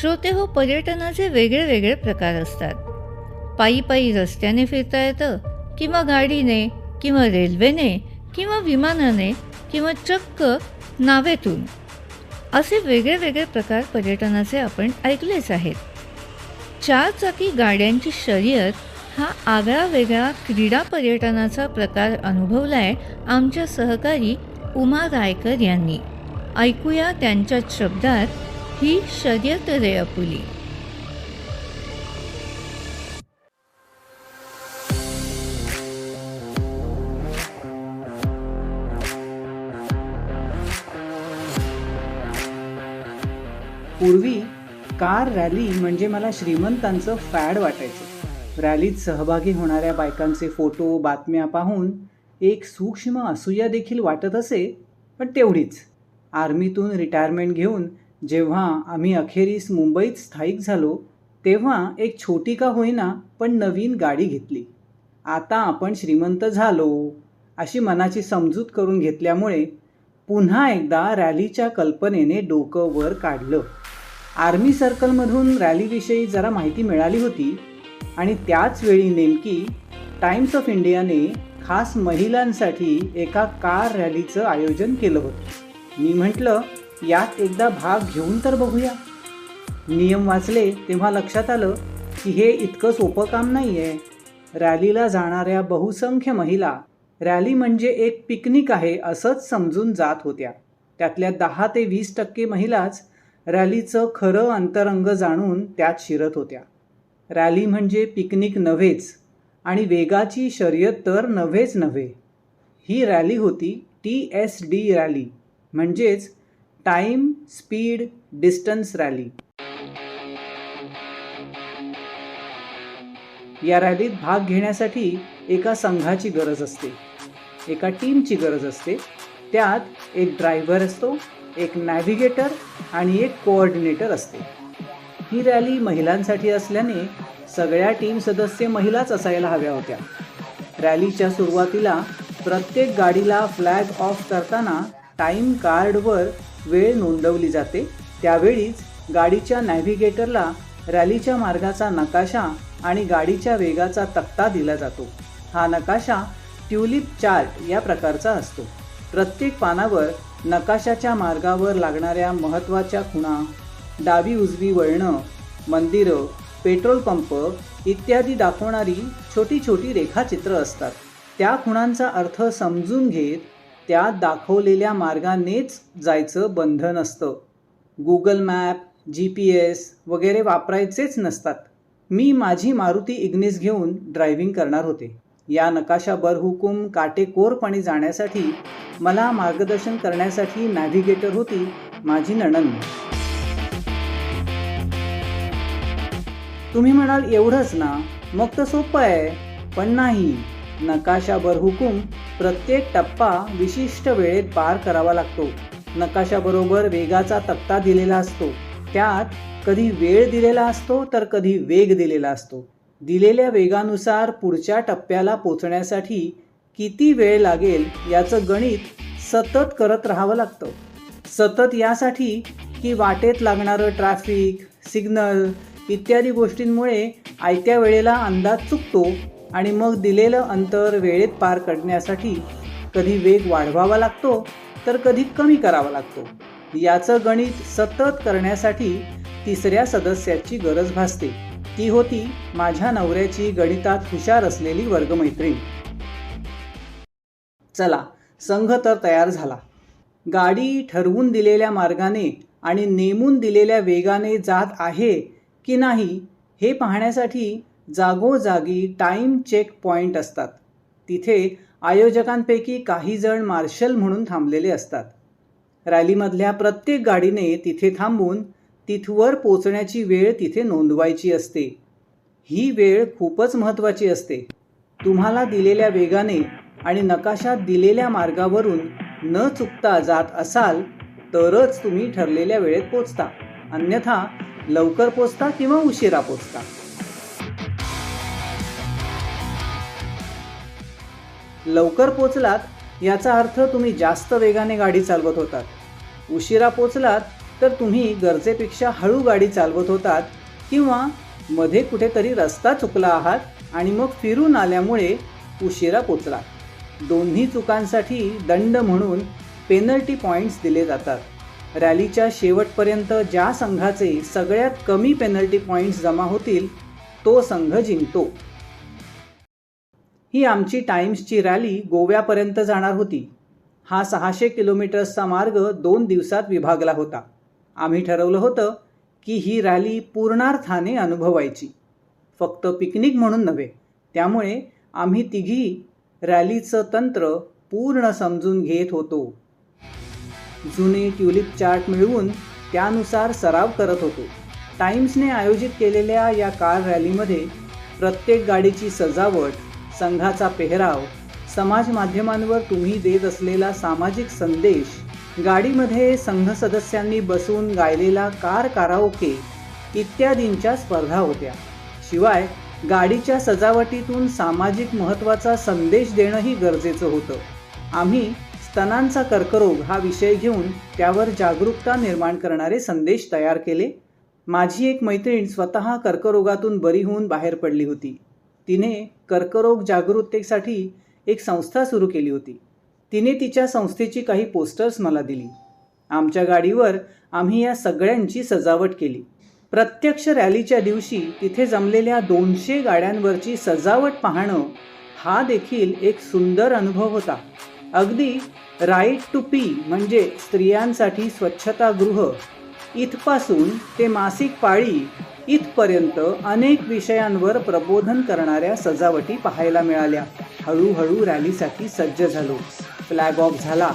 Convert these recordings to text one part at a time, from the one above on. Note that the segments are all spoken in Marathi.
श्रोते हो पर्यटनाचे वेगळे वेगळे प्रकार असतात. पायी पायी रस्त्याने फिरता येतं किंवा गाडीने किंवा रेल्वेने किंवा विमानाने किंवा चक्क नावेतून. असे वेगळे वेगळे प्रकार पर्यटनाचे आपण ऐकलेच आहेत. चारचाकी गाड्यांची शर्यत हा आगळा वेगळा क्रीडा पर्यटनाचा प्रकार अनुभवलाय आमच्या सहकारी उमा रायकर यांनी. ऐकूया त्यांच्याच शब्दात ही शर्यत रे अपुली पूर्वी कार रॅली म्हणजे मला श्रीमंतांचं फॅड वाटायचं. रॅलीत सहभागी होणाऱ्या बायकांचे फोटो बातम्या पाहून एक सूक्ष्म असूया देखील वाटत असे पण तेवढीच. आर्मीतून रिटायरमेंट घेऊन जेव्हा आम्ही अखेरीस मुंबईत स्थायिक झालो तेव्हा एक छोटी का होईना पण नवीन गाडी घेतली. आता आपण श्रीमंत झालो अशी मनाची समजूत करून घेतल्यामुळे पुन्हा एकदा रॅलीच्या कल्पनेने डोकं वर काढलं. आर्मी सर्कलमधून रॅलीविषयी जरा माहिती मिळाली होती आणि त्याच वेळी नेमकी टाइम्स ऑफ इंडियाने खास महिलांसाठी एका कार रॅलीचं आयोजन केलं होतं. मी म्हटलं यात एकदा भाग घेऊन तर बघूया. नियम वाचले तेव्हा लक्षात आलं की हे इतकं सोपं काम नाही आहे रॅलीला जाणाऱ्या बहुसंख्य महिला रॅली म्हणजे एक पिकनिक आहे असंच समजून जात होत्या. त्यातल्या दहा ते वीस टक्के महिलाच रॅलीचं खरं अंतरंग जाणून त्यात शिरत होत्या. रॅली म्हणजे पिकनिक नव्हेच आणि वेगाची शर्यत तर नव्हेच नव्हे. ही रॅली होती टी एस डी रॅली म्हणजेच टाईम स्पीड डिस्टन्स रॅली. या रॅलीत भाग घेण्यासाठी एका संघाची गरज असते. एका टीमची गरज असते. त्यात एक ड्रायव्हर असतो एक नॅव्हिगेटर आणि एक कोऑर्डिनेटर असते. ही रॅली महिलांसाठी असल्याने सगळ्या टीम सदस्य महिलाच असायला हव्या होत्या. रॅलीच्या सुरुवातीला प्रत्येक गाडीला फ्लॅग ऑफ करताना टाईम कार्डवर वेळ नोंदवली जाते. त्यावेळीच गाडीच्या नॅव्हिगेटरला रॅलीच्या मार्गाचा नकाशा आणि गाडीच्या वेगाचा तक्ता दिला जातो. हा नकाशा ट्युलिप चार्ट या प्रकारचा असतो. प्रत्येक पानावर नकाशाच्या मार्गावर लागणाऱ्या महत्त्वाच्या खुणा डावी उजवी वळणं मंदिरं पेट्रोल पंप इत्यादी दाखवणारी छोटी छोटी रेखाचित्र असतात. त्या खुणांचा अर्थ समजून घेत त्या दाखवलेल्या मार्गानेच जायचं बंधन असतं. Google map G P S वगैरे वापरायचेच नसतात. मी माझी मारुती इग्निस घेऊन ड्रायव्हिंग करणार होते. या नकाशा बरहुकूम काटेकोरपणे जाण्यासाठी मला मार्गदर्शन करण्यासाठी नॅव्हिगेटर होती माझी नणंद. तुम्ही म्हणाल एवढंच ना? मग तर सोपं आहे. पण नाही. नकाशा बरहुकूम प्रत्येक टप्पा विशिष्ट वेळेत पार करावा लागतो. नकाशाबरोबर वेगाचा तक्ता दिलेला असतो. त्यात कधी वेळ दिलेला असतो तर कधी वेग दिलेला असतो. दिलेल्या वेगानुसार पुढच्या टप्प्याला पोचण्यासाठी किती वेळ लागेल याचं गणित सतत करत राहावं लागतं. सतत यासाठी की वाटेत लागणारं ट्रॅफिक सिग्नल इत्यादी गोष्टींमुळे आयत्या वेळेला अंदाज चुकतो आणि मग दिलेलं अंतर वेळेत पार करण्यासाठी कधी वेग वाढवावा लागतो तर कधी कमी करावा लागतो. याचं गणित सतत करण्यासाठी तिसऱ्या सदस्याची गरज भासते. ती होती माझ्या नवऱ्याची गणितात हुशार असलेली वर्गमैत्रीण. चला संघ तर तयार झाला. गाडी ठरवून दिलेल्या मार्गाने आणि नेमून दिलेल्या वेगाने जात आहे की नाही हे पाहण्यासाठी जागोजागी टाईम चेक पॉईंट असतात. तिथे आयोजकांपैकी काही जण मार्शल म्हणून थांबलेले असतात. रॅलीमधल्या प्रत्येक गाडीने तिथे थांबून तिथवर पोचण्याची वेळ तिथे नोंदवायची असते. ही वेळ खूपच महत्त्वाची असते. तुम्हाला दिलेल्या वेगाने आणि नकाशात दिलेल्या मार्गावरून न चुकता जात असाल तरच तुम्ही ठरलेल्या वेळेत पोचता अन्यथा लवकर पोचता किंवा उशिरा पोचता लवकर पोचलात याचा अर्थ तुम्ही जास्त वेगाने गाडी चालवत होतात. उशिरा पोचलात तर तुम्ही गरजेपेक्षा हळू गाडी चालवत होतात किंवा मध्ये कुठेतरी रस्ता चुकला आहात आणि मग फिरून आल्यामुळे उशिरा पोचला दोन्ही चुकांसाठी दंड म्हणून पेनल्टी पॉईंट्स दिले जातात. रॅलीच्या शेवटपर्यंत ज्या संघाचे सगळ्यात कमी पेनल्टी पॉईंट्स जमा होतील तो संघ जिंकतो. ही आमची टाइम्सची रॅली गोव्यापर्यंत जाणार होती. हा सहाशे किलोमीटर्सचा मार्ग दोन दिवसात विभागला होता. आम्ही ठरवलं होतं की ही रॅली पूर्णार्थाने अनुभवायची. फक्त पिकनिक म्हणून नव्हे त्यामुळे आम्ही तिघी रॅलीचं तंत्र पूर्ण समजून घेत होतो. जुने ट्युलिप चार्ट मिळवून त्यानुसार सराव करत होतो. टाइम्सने आयोजित केलेल्या या कार रॅलीमध्ये प्रत्येक गाडीची सजावट संघाचा पेहराव. समाज माध्यमांवर तुम्ही देत असलेला सामाजिक संदेश गाडीमध्ये संघ सदस्यांनी बसून गायलेला कार काराओके इत्यादींच्या स्पर्धा होत्या. शिवाय गाडीच्या सजावटीतून सामाजिक महत्त्वाचा संदेश देणंही गरजेचं होतं. आम्ही स्तनांचा कर्करोग हा विषय घेऊन त्यावर जागरूकता निर्माण करणारे संदेश तयार केले. माझी एक मैत्रीण स्वतः कर्करोगातून बरी होऊन बाहेर पडली होती. तिने कर्करोग जागरूकतेसाठी एक संस्था सुरू केली होती. तिने तिच्या संस्थेची काही पोस्टर्स मला दिली. आमच्या गाडीवर आम्ही या सगळ्यांची सजावट केली. प्रत्यक्ष रॅलीच्या दिवशी तिथे जमलेल्या दोनशे गाड्यांवरची सजावट पाहणं हा देखील एक सुंदर अनुभव होता. अगदी राईट टू पी म्हणजे स्त्रियांसाठी स्वच्छतागृह. इथपासून ते मासिक पाळी इथपर्यंत अनेक विषयांवर प्रबोधन करणाऱ्या सजावटी पाहायला मिळाल्या. हळूहळू रॅलीसाठी सज्ज झालो. फ्लॅग ऑफ झाला.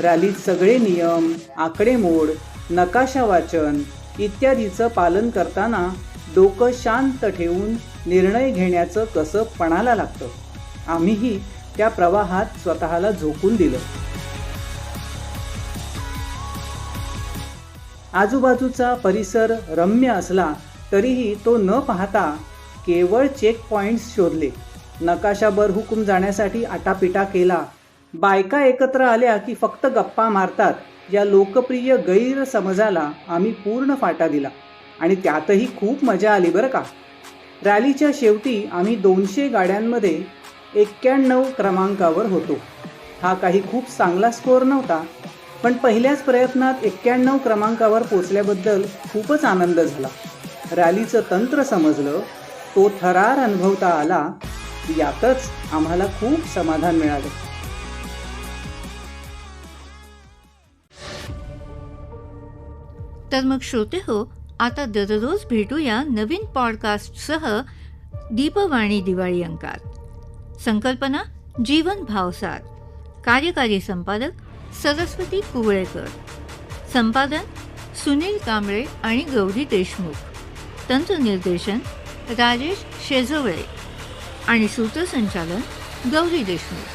रॅलीत सगळे नियम आकडेमोड नकाशा वाचन इत्यादीचं पालन करताना डोकं शांत ठेवून निर्णय घेण्याचं कसं पणाला लागतं आम्हीही त्या प्रवाहात स्वतःला झोकून दिलं. आजूबाजूचा परिसर रम्य असला तरीही तो न पाहता केवळ चेक पॉईंट्स शोधले. नकाशा बरहुकूम जाण्यासाठी आटापिटा केला. बायका एकत्र आल्या की फक्त गप्पा मारतात. या लोकप्रिय गैरसमजाला आम्ही पूर्ण फाटा दिला. आणि त्यातही खूप मजा आली बरं का? रॅलीच्या शेवटी आम्ही दोनशे गाड्यांमध्ये एक्क्याण्णव क्रमांकावर होतो. हा काही खूप चांगला स्कोअर नव्हता पण पहिल्याच प्रयत्नात एक्क्याण्णव क्रमांकावर पोचल्याबद्दल खूपच आनंद झाला. रॅलीचं तंत्र समजलं तो थरार अनुभवता आला यातच आम्हाला खूप समाधान मिळालं. तर मग श्रोते हो आता दररोज भेटूया नवीन पॉडकास्टसह दीपवाणी दिवाळी अंकात. संकल्पना जीवन भावसार. कार्यकारी संपादक सरस्वती कुवळेकर. संपादन सुनील कांबळे आणि गौरी देशमुख. तंत्रनिर्देशन राजेश शेजवळे आणि सूत्रसंचालन गौरी देशमुख.